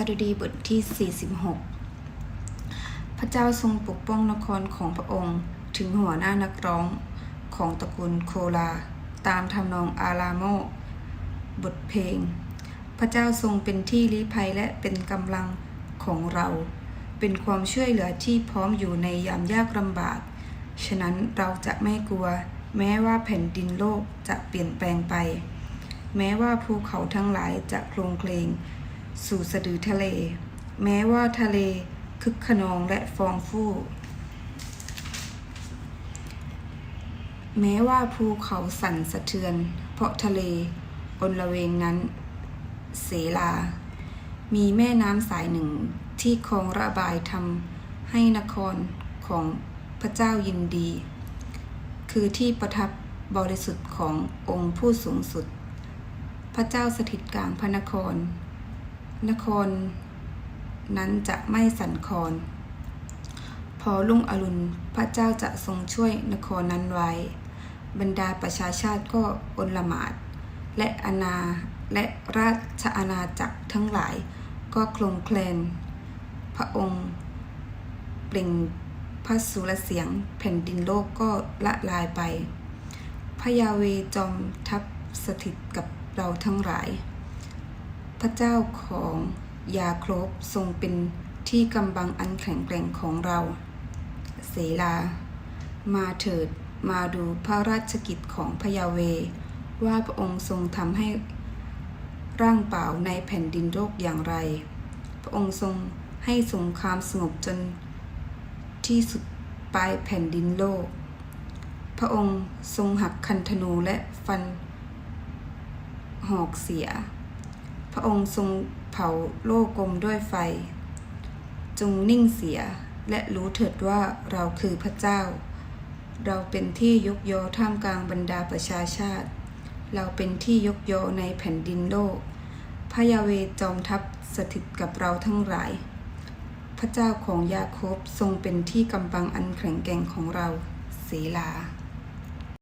สดุดีบทที่ 46 พระเจ้าทรงปกป้องนครของพระองค์ถึงหัวหน้านักร้องของตระกูลโคลา ตามทำนองอาราโม บทเพลง พระเจ้าทรงเป็นที่ลี้ภัยและเป็นกำลังของเรา เป็นความช่วยเหลือที่พร้อมอยู่ในยามยากลำบาก ฉะนั้นเราจะไม่กลัว แม้ว่าแผ่นดินโลกจะเปลี่ยนแปลงไป แม้ว่าภูเขาทั้งหลายจะโครงเคลง สู่สะดือทะเล แม้ว่าทะเลคึกขนองและฟองฟู่แม้ว่าภูเขาสั่นสะเทือน เพราะทะเลอนละเวงนั้น เสลา มีแม่น้ำสายหนึ่งที่คลองระบายทำให้นครของพระเจ้ายินดี คือที่ประทับบริสุทธิ์ขององค์ผู้สูงสุด พระเจ้าสถิตกลางพระนคร นครนั้นจะไม่สั่นคลอน พอรุ่งอรุณพระเจ้าจะทรงช่วยนครนั้นไว้ บรรดาประชาชาติก็อนละหมาด และอาณาและราชอาณาจักรทั้งหลายก็คลงแคลน พระองค์ เปล่งพระสุรเสียงแผ่นดินโลกก็ละลายไปพระยาเวจอมทัพสถิตกับเราทั้งหลาย พระเจ้าของยาโครบทรงเป็นที่กำบังอันแข็งแกร่งของเรา เสลา มาเถิดมาดูพระราชกิจของพยาเว ว่าพระองค์ทรงทำให้ร่างเปล่าในแผ่นดินโลกอย่างไร พระองค์ทรงให้สงครามสงบจนที่สุดปลายแผ่นดินโลก พระองค์ทรงหักคันธนูและฟันหอกเสีย ระองค์ทรงเผาโลกกลมด้วยไฟ จงนิ่งเสียและรู้เถิดว่าเราคือพระเจ้า เราเป็นที่ยกยอท่ามกลางบรรดาประชาชาติ เราเป็นที่ยกยอในแผ่นดินโลก พระยาเวจอมทัพสถิตกับเราทั้งหลาย พระเจ้าของยาโคบทรงเป็นที่กำบังอันแข็งแกร่งของเราเสลา